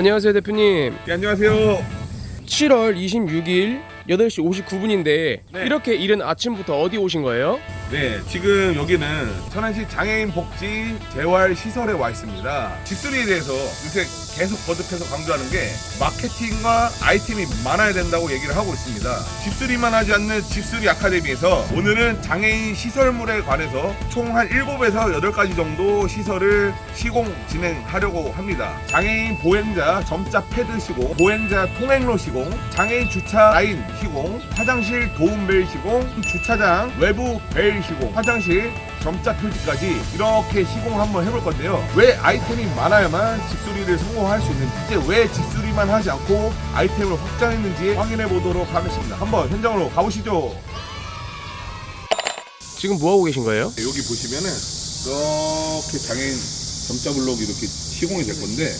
안녕하세요 대표님. 네, 안녕하세요. 7월 26일 8시 59분인데 네. 이렇게 이른 아침부터 어디 오신 거예요? 네, 지금 여기는 천안시 장애인 복지 재활 시설에 와 있습니다. 집수리에 대해서 요새 계속 거듭해서 강조하는 게 마케팅과 아이템이 많아야 된다고 얘기를 하고 있습니다. 집수리만 하지 않는 집수리 아카데미에서 오늘은 장애인 시설물에 관해서 총 한 7에서 8가지 정도 시설을 시공 진행하려고 합니다. 장애인 보행자 점자 패드 시공, 보행자 통행로 시공, 장애인 주차 라인 시공, 화장실 도움벨 시공, 주차장 외부 벨 시공, 화장실 점자 표지까지 이렇게 시공 한번 해볼 건데요. 왜 아이템이 많아야만 집수리를 성공할 수 있는지, 이제 왜 집수리만 하지 않고 아이템을 확장했는지 확인해 보도록 하겠습니다. 한번 현장으로 가보시죠. 지금 뭐 하고 계신 거예요? 여기 보시면은 이렇게 장애인 점자 블록이 이렇게 시공이 될 건데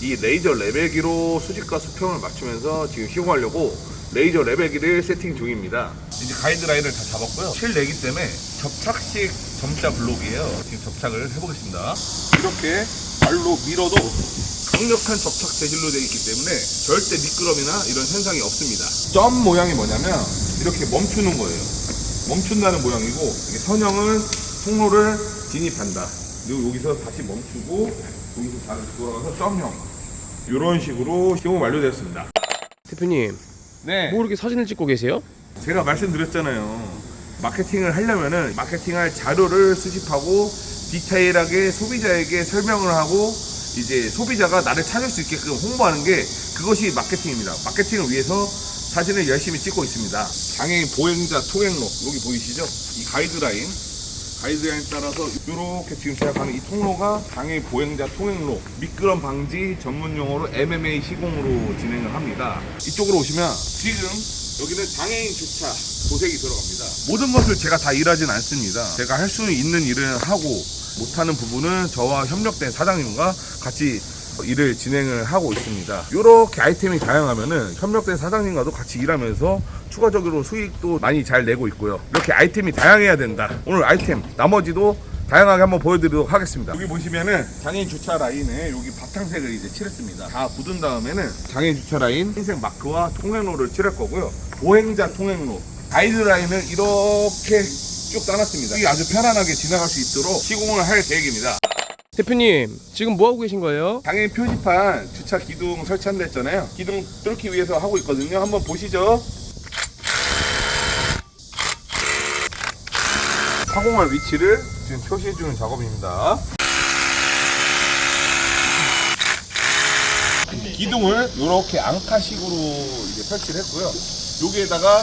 이 레이저 레벨기로 수직과 수평을 맞추면서 지금 시공하려고 레이저 레벨기를 세팅 중입니다. 이제 가이드라인을 다 잡았고요. 실내기 때문에 접착식 점자 블록이에요. 지금 접착을 해보겠습니다. 이렇게 발로 밀어도 강력한 접착 재질로 되어 있기 때문에 절대 미끄럼이나 이런 현상이 없습니다. 점 모양이 뭐냐면 이렇게 멈추는 거예요. 멈춘다는 모양이고 이게 선형은 통로를 진입한다. 그리고 여기서 다시 멈추고 여기서 다시 돌아가서 점형. 이런 식으로 시공 완료되었습니다. 대표님 네. 뭐 이렇게 사진을 찍고 계세요? 제가 말씀드렸잖아요. 마케팅을 하려면은 마케팅할 자료를 수집하고 디테일하게 소비자에게 설명을 하고 이제 소비자가 나를 찾을 수 있게끔 홍보하는 게 그것이 마케팅입니다. 마케팅을 위해서 사진을 열심히 찍고 있습니다. 장애인 보행자 통행로 여기 보이시죠? 이 가이드라인 가이드라인 따라서 이렇게 지금 제가 가는 이 통로가 장애인 보행자 통행로 미끄럼 방지 전문 용어로 MMA 시공으로 진행을 합니다. 이쪽으로 오시면 지금 여기는 장애인 주차 도색이 들어갑니다. 모든 것을 제가 다 일하진 않습니다. 제가 할 수 있는 일은 하고 못하는 부분은 저와 협력된 사장님과 같이 일을 진행을 하고 있습니다. 이렇게 아이템이 다양하면은 협력된 사장님과도 같이 일하면서 추가적으로 수익도 많이 잘 내고 있고요. 이렇게 아이템이 다양해야 된다. 오늘 아이템 나머지도 다양하게 한번 보여드리도록 하겠습니다. 여기 보시면은 장애인 주차 라인에 여기 바탕색을 이제 칠했습니다. 다 묻은 다음에는 장애인 주차 라인 흰색 마크와 통행로를 칠할 거고요. 보행자 통행로 가이드라인을 이렇게 쭉 따놨습니다. 이게 아주 편안하게 지나갈 수 있도록 시공을 할 계획입니다. 대표님 지금 뭐 하고 계신 거예요? 장애인 표지판 주차 기둥 설치한다 했잖아요. 기둥 뚫기 위해서 하고 있거든요. 한번 보시죠. 사공할 위치를 지금 표시해 주는 작업입니다. 기둥을 이렇게 앙카식으로 이제 설치를 했고요. 여기에다가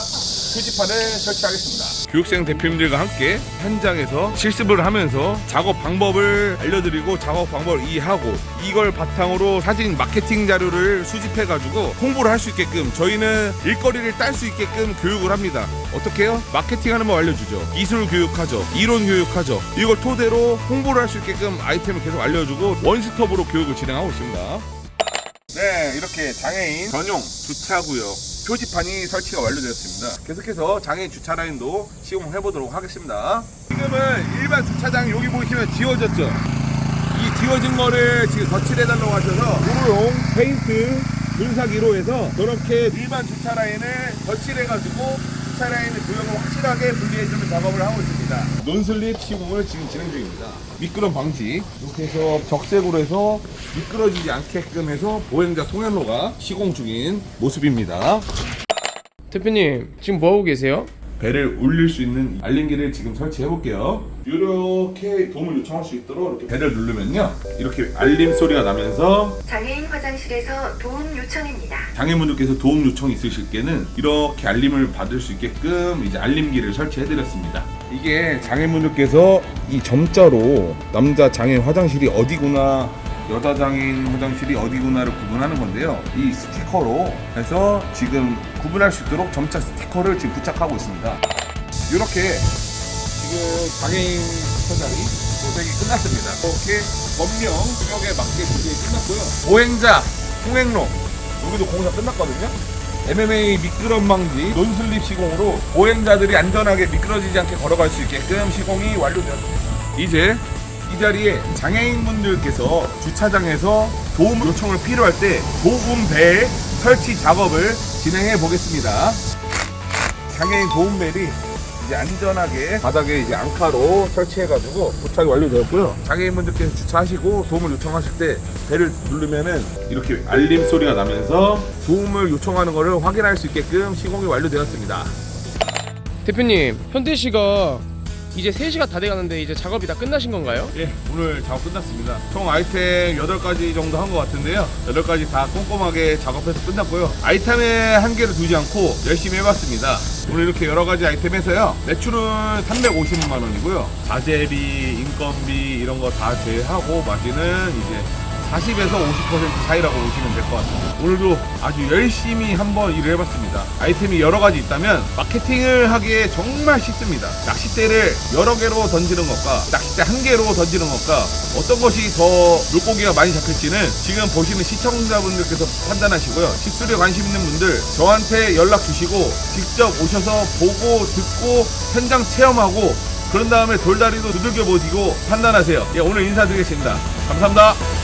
표지판을 설치하겠습니다. 교육생 대표님들과 함께 현장에서 실습을 하면서 작업 방법을 알려드리고 작업 방법을 이해하고 이걸 바탕으로 사진 마케팅 자료를 수집해가지고 홍보를 할 수 있게끔 저희는 일거리를 딸 수 있게끔 교육을 합니다. 어떻게 해요? 마케팅하는 법 알려주죠. 기술 교육하죠. 이론 교육하죠. 이걸 토대로 홍보를 할 수 있게끔 아이템을 계속 알려주고 원스톱으로 교육을 진행하고 있습니다. 네, 이렇게 장애인 전용 주차구역 표지판이 설치가 완료되었습니다. 계속해서 장애인 주차 라인도 시공해 보도록 하겠습니다. 지금은 일반 주차장 여기 보시면 지워졌죠. 이 지워진 거를 지금 덧칠해 달라고 하셔서 도로용 페인트 분사기로 해서 저렇게 일반 주차 라인을 덧칠해 가지고 주차 라인의 구역을 확실하게 분리해주는 작업을 하고 있습니다. 논슬립 시공을 지금 진행 중입니다. 미끄럼 방지 이렇게 해서 적색으로 해서 미끄러지지 않게끔 해서 보행자 통행로가 시공 중인 모습입니다. 대표님 지금 뭐 하고 계세요? 배를 올릴 수 있는 알림기를 지금 설치해 볼게요. 이렇게 도움을 요청할 수 있도록 이렇게 배를 누르면요. 이렇게 알림 소리가 나면서 장애인 화장실에서 도움 요청입니다. 장애분들께서 도움 요청 있으실 때는 이렇게 알림을 받을 수 있게끔 이제 알림기를 설치해 드렸습니다. 이게 장애분들께서 이 점자로 남자 장애인 화장실이 어디구나 여자 장애인 화장실이 어디구나를 구분하는 건데요. 이 스티커로 해서 지금 구분할 수 있도록 점자 스티커를 지금 부착하고 있습니다. 이렇게 지금 장애인 화장이 도색이 끝났습니다. 이렇게 법령 규격에 맞게 도색이 끝났고요. 보행자 통행로 여기도 공사 끝났거든요. MMA 미끄럼 방지 논슬립 시공으로 보행자들이 안전하게 미끄러지지 않게 걸어갈 수 있게끔 시공이 완료되었습니다. 이제 이 자리에 장애인분들께서 주차장에서 도움 요청을 필요할 때 도움벨 설치 작업을 진행해 보겠습니다. 장애인 도움벨이 이제 안전하게 바닥에 이제 앙카로 설치해가지고 도착이 완료되었고요. 장애인분들께서 주차하시고 도움을 요청하실 때 벨을 누르면은 이렇게 알림 소리가 나면서 도움을 요청하는 것을 확인할 수 있게끔 시공이 완료되었습니다. 대표님 현대 씨가 이제 3시가 다 돼가는데 이제 작업이 다 끝나신 건가요? 예, 오늘 작업 끝났습니다. 총 아이템 8가지 정도 한 것 같은데요. 8가지 다 꼼꼼하게 작업해서 끝났고요. 아이템에 한계를 두지 않고 열심히 해봤습니다. 오늘 이렇게 여러 가지 아이템 해서요. 매출은 350만 원이고요. 자재비, 인건비 이런 거 다 제하고 마진은 이제 40에서 50% 차이라고 보시면 될 것 같습니다. 오늘도 아주 열심히 한번 일을 해봤습니다. 아이템이 여러 가지 있다면 마케팅을 하기에 정말 쉽습니다. 낚싯대를 여러 개로 던지는 것과 낚싯대 한 개로 던지는 것과 어떤 것이 더 물고기가 많이 잡힐지는 지금 보시는 시청자분들께서 판단하시고요. 식술에 관심 있는 분들 저한테 연락 주시고 직접 오셔서 보고 듣고 현장 체험하고 그런 다음에 돌다리도 두들겨 보시고 판단하세요. 예, 오늘 인사드리겠습니다. 감사합니다.